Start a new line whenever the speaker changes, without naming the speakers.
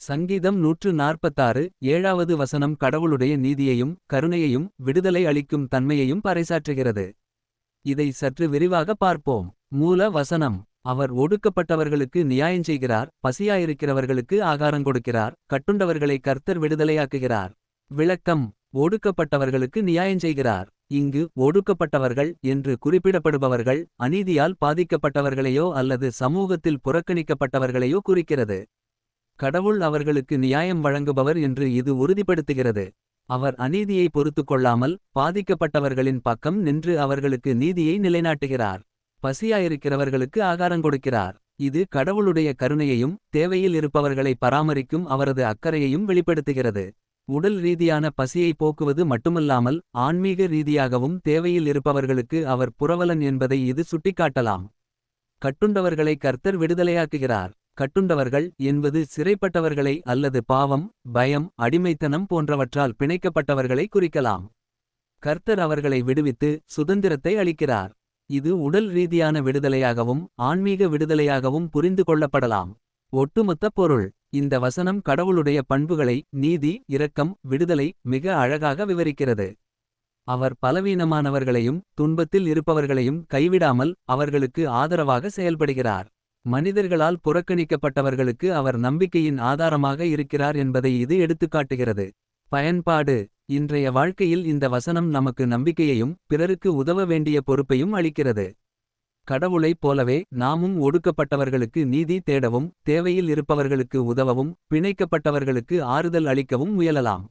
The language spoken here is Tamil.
சங்கீதம் நூற்று நாற்பத்தாறு ஏழாவது வசனம் கடவுளுடைய நீதியையும் கருணையையும் விடுதலை அளிக்கும் தன்மையையும் பறைசாற்றுகிறது. இதை சற்று விரிவாக பார்ப்போம். மூல வசனம். அவர் ஒடுக்கப்பட்டவர்களுக்கு நியாயஞ்செய்கிறார் பசியாயிருக்கிறவர்களுக்கு ஆகாரம் கொடுக்கிறார் கட்டுண்டவர்களை கர்த்தர் விடுதலையாக்குகிறார். விளக்கம். ஒடுக்கப்பட்டவர்களுக்கு நியாயஞ்செய்கிறார் இங்கு ஒடுக்கப்பட்டவர்கள் என்று குறிப்பிடப்படுபவர்கள் அநீதியால் பாதிக்கப்பட்டவர்களையோ அல்லது சமூகத்தில் புறக்கணிக்கப்பட்டவர்களையோ குறிக்கிறது. கடவுள் அவர்களுக்கு நியாயம் வழங்குபவர் என்று இது உறுதிப்படுத்துகிறது. அவர் அநீதியை பொறுத்து கொள்ளாமல் பாதிக்கப்பட்டவர்களின் பக்கம் நின்று அவர்களுக்கு நீதியை நிலைநாட்டுகிறார். பசியாயிருக்கிறவர்களுக்கு ஆகாரம் கொடுக்கிறார். இது கடவுளுடைய கருணையையும் தேவையில் இருப்பவர்களை பராமரிக்கும் அவரது அக்கறையையும் வெளிப்படுத்துகிறது. உடல் ரீதியான பசியை போக்குவது மட்டுமல்லாமல் ஆன்மீக ரீதியாகவும் தேவையில் இருப்பவர்களுக்கு அவர் புரவலன் என்பதை இது சுட்டிக்காட்டலாம். கட்டுண்டவர்களை கர்த்தர் விடுதலையாக்குகிறார். கட்டுண்டவர்கள் என்பது சிறைப்பட்டவர்களை அல்லது பாவம் பயம் அடிமைத்தனம் போன்றவற்றால் பிணைக்கப்பட்டவர்களை குறிக்கலாம். கர்த்தர் அவர்களை விடுவித்து சுதந்திரத்தை அளிக்கிறார். இது உடல் ரீதியான விடுதலையாகவும் ஆன்மீக விடுதலையாகவும் புரிந்து கொள்ளப்படலாம். ஒட்டுமொத்த பொருள் இந்த வசனம் கடவுளுடைய பண்புகளை நீதி இரக்கம் விடுதலை மிக அழகாக விவரிக்கிறது. அவர் பலவீனமானவர்களையும் துன்பத்தில் இருப்பவர்களையும் கைவிடாமல் அவர்களுக்கு ஆதரவாக செயல்படுகிறார். மனிதர்களால் புறக்கணிக்கப்பட்டவர்களுக்கு அவர் நம்பிக்கையின் ஆதாரமாக இருக்கிறார் என்பதை இது எடுத்துக்காட்டுகிறது. பயன்பாடு. இன்றைய வாழ்க்கையில் இந்த வசனம் நமக்கு நம்பிக்கையையும் பிறருக்கு உதவ வேண்டிய பொறுப்பையும் அளிக்கிறது. கடவுளைப் போலவே நாமும் ஒடுக்கப்பட்டவர்களுக்கு நீதி தேடவும் தேவையில் இருப்பவர்களுக்கு உதவவும் பிணைக்கப்பட்டவர்களுக்கு ஆறுதல் அளிக்கவும் முயலலாம்.